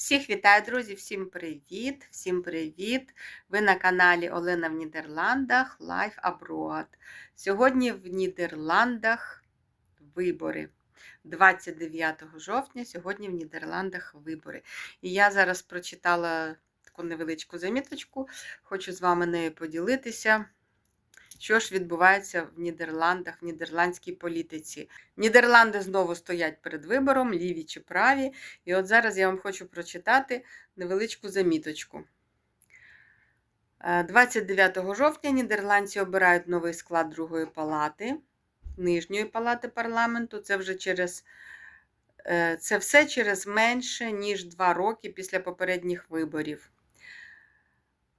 Всіх вітаю, друзі! Всім привіт! Всім привіт! Ви на каналі Олена в Нідерландах Life Abroad. Сьогодні в Нідерландах вибори. 29 жовтня, сьогодні в Нідерландах вибори. І я зараз прочитала таку невеличку заміточку, хочу з вами нею поділитися. Що ж відбувається в Нідерландах, в нідерландській політиці? Нідерланди знову стоять перед вибором, ліві чи праві. І от зараз я вам хочу прочитати невеличку заміточку. Е, 29 жовтня нідерландці обирають новий склад другої палати, нижньої палати парламенту. Це вже через е, це все через менше, ніж два роки після попередніх виборів.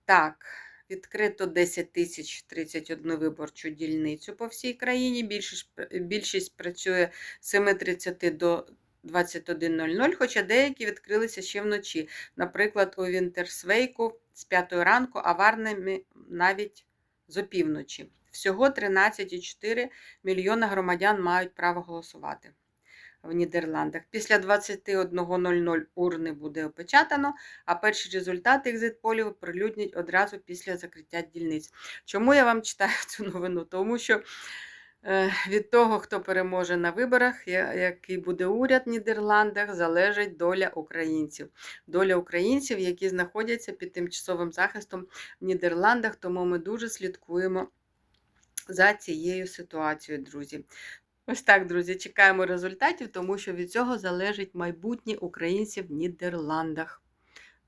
Так, відкрито 10 тисяч 31 виборчу дільницю по всій країні. Більшість, більшість працює з 7.30 до 21.00, хоча деякі відкрилися ще вночі. Наприклад, у Вінтерсвейку з 5 ранку, а Варнемі навіть з опівночі. Всього 13,4 мільйона громадян мають право голосувати в Нідерландах. Після 21.00 урни буде опечатано, а перші результати екзит-полів оприлюднять одразу після закриття дільниць. Чому я вам читаю цю новину? Тому що е, від того, хто переможе на виборах, який буде уряд в Нідерландах, залежить доля українців. Доля українців, які знаходяться під тимчасовим захистом в Нідерландах, тому ми дуже слідкуємо за цією ситуацією, друзі. Ось так, друзі, чекаємо результатів, тому що від цього залежить майбутнє українців в Нідерландах.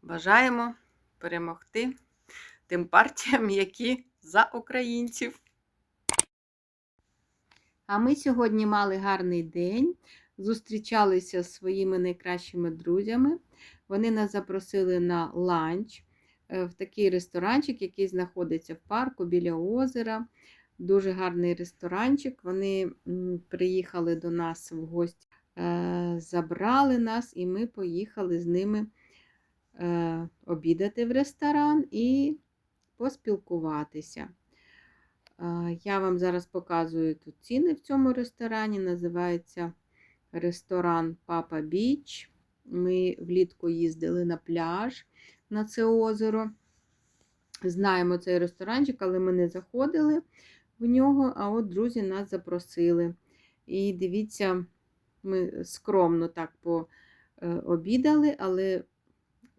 Бажаємо перемогти тим партіям, які за українців. А ми сьогодні мали гарний день, зустрічалися з своїми найкращими друзями. Вони нас запросили на ланч е, в такий ресторанчик, який знаходиться в парку біля озера. Дуже гарний ресторанчик. Вони приїхали до нас в гості, е, забрали нас, і ми поїхали з ними е, обідати в ресторан і поспілкуватися. Е, Я вам зараз показую тут ціни в цьому ресторані. Називається ресторан Папа Біч. Ми влітку їздили на пляж на це озеро. Знаємо цей ресторанчик, але ми не заходили в нього. А от друзі нас запросили. І дивіться, ми скромно так пообідали, але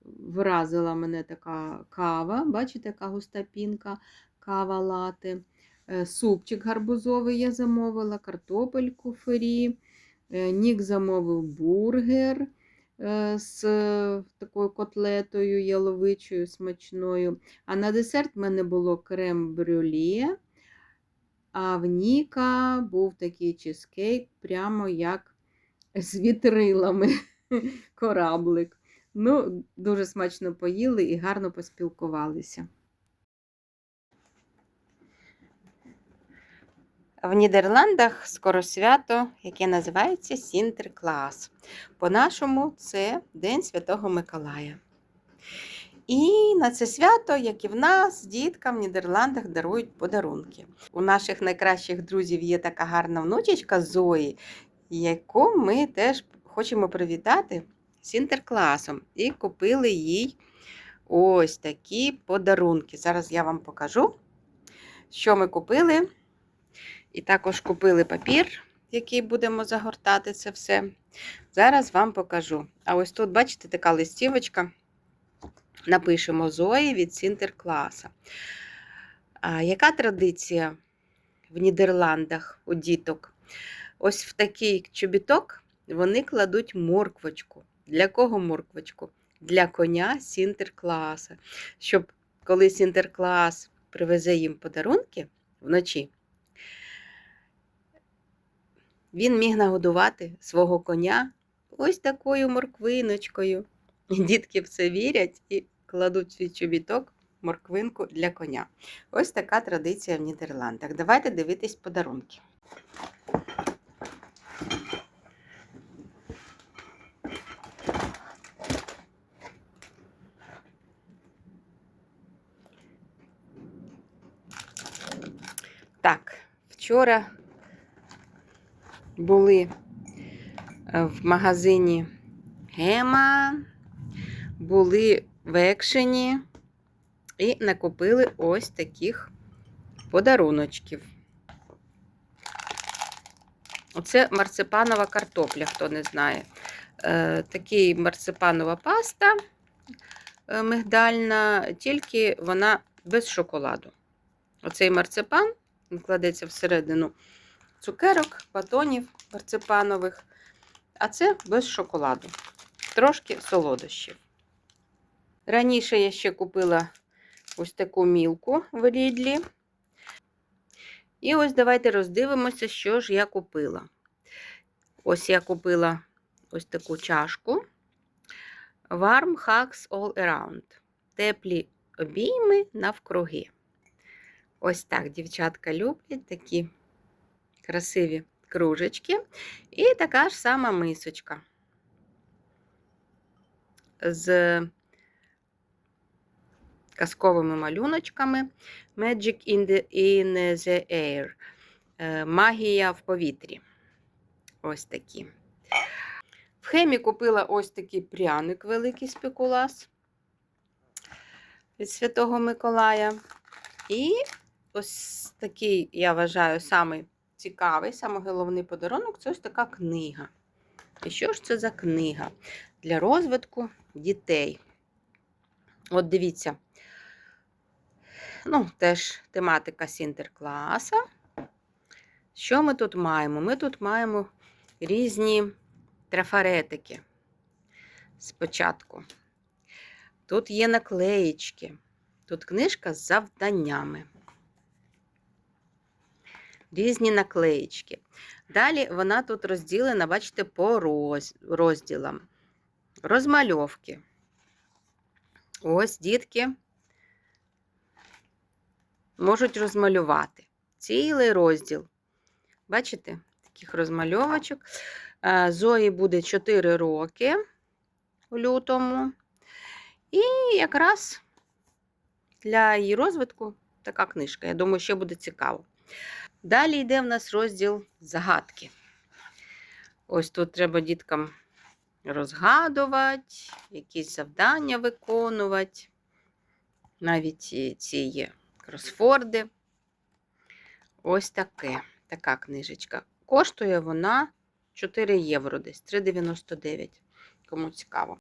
вразила мене така кава. Бачите, яка густа пінка, кава лати. Е, Супчик гарбузовий я замовила, картопельку фрі. Е, Нік замовив бургер е, з е, такою котлетою яловичою смачною. А на десерт в мене було крем-брюлє. А в Ніка був такий чизкейк, прямо як з вітрилами кораблик. Ну, дуже смачно поїли і гарно поспілкувалися. В Нідерландах скоро свято, яке називається Сінтерклас. По-нашому це День Святого Миколая. І на це свято, як і в нас, діткам в Нідерландах дарують подарунки. У наших найкращих друзів є така гарна внучечка Зої, яку ми теж хочемо привітати Сінтеркласом. І купили їй ось такі подарунки. Зараз я вам покажу, що ми купили. І також купили папір, який будемо загортати це все. Зараз вам покажу. А ось тут, бачите, така листівочка. Напишемо Зої від Сінтеркласа. Яка традиція в Нідерландах у діток? Ось в такий чобіток вони кладуть морквочку. Для кого морквочку? Для коня Сінтеркласа. Щоб коли Сінтерклас привезе їм подарунки вночі, він міг нагодувати свого коня ось такою морквиночкою. Дітки в це вірять і кладуть свій чобіток морквинку для коня. Ось така традиція в Нідерландах. Давайте дивитись подарунки. Так, вчора були е, в магазині Гема. були в екшені і накупили ось таких подаруночків. Оце марципанова картопля, хто не знає. Е, Такий марципанова паста е, мигдальна, тільки вона без шоколаду. Оцей марципан кладеться всередину цукерок, батонів марципанових, а це без шоколаду. Трошки солодощів. Раніше я ще купила ось таку мілку в Рідлі. І ось давайте роздивимося, що ж я купила. Ось я купила ось таку чашку. Warm Hugs All Around. Теплі обійми навкруги. Ось так дівчатка люблять такі красиві кружечки. І така ж сама мисочка. З казковими малюночками Magic in the, in the Air. Е, Магія в повітрі. Ось такі. В хемі купила ось такий пряник великий спекулас від Святого Миколая. І ось такий, я вважаю, самий цікавий, самий головний подарунок це ось така книга. І що ж це за книга для розвитку дітей? От дивіться, ну, теж тематика Сінтеркласа. Що ми тут маємо? Ми тут маємо різні трафаретики спочатку. Тут є наклеїчки. Тут книжка з завданнями. Різні наклеїчки. Далі вона тут розділена, бачите, по розділам. Розмальовки. Ось дітки можуть розмалювати цілий розділ. Бачите, таких розмальовочок. Е, Зої буде 4 роки у лютому. І якраз для її розвитку така книжка. Я думаю, ще буде цікаво. Далі йде в нас розділ загадки. Ось тут треба діткам розгадувати, якісь завдання виконувати. Навіть ці є кросфорди. Ось таке, така книжечка. Коштує вона 4 євро десь, 3,99. Кому цікаво.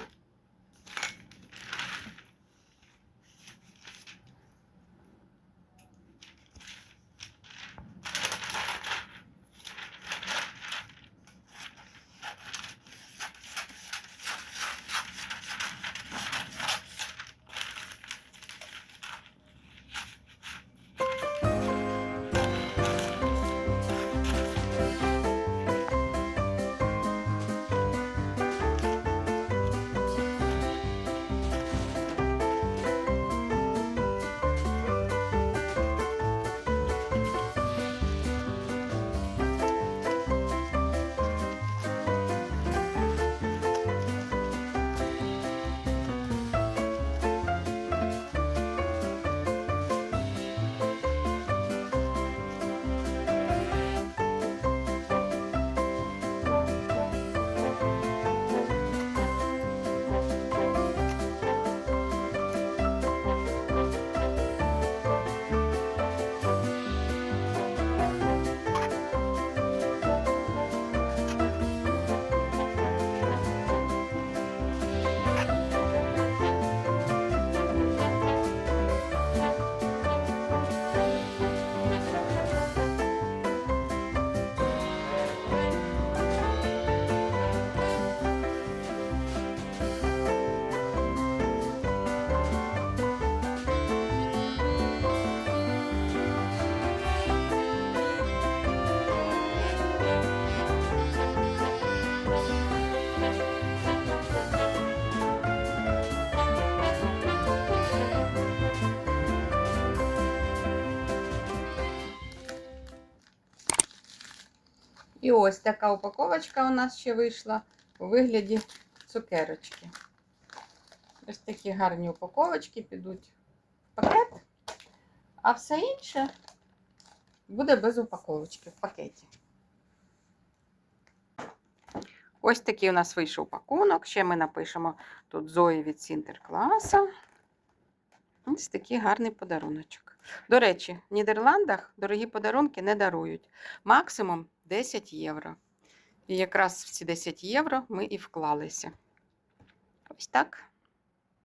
І ось така упаковочка у нас ще вийшла у вигляді цукерочки. Ось такі гарні упаковочки підуть в пакет, а все інше буде без упаковочки в пакеті. Ось такий у нас вийшов пакунок. Ще ми напишемо тут Зої від Сінтеркласа. Ось такий гарний подаруночок. До речі, в Нідерландах дорогі подарунки не дарують. Максимум 10 євро. І якраз в ці 10 євро ми і вклалися. Ось так.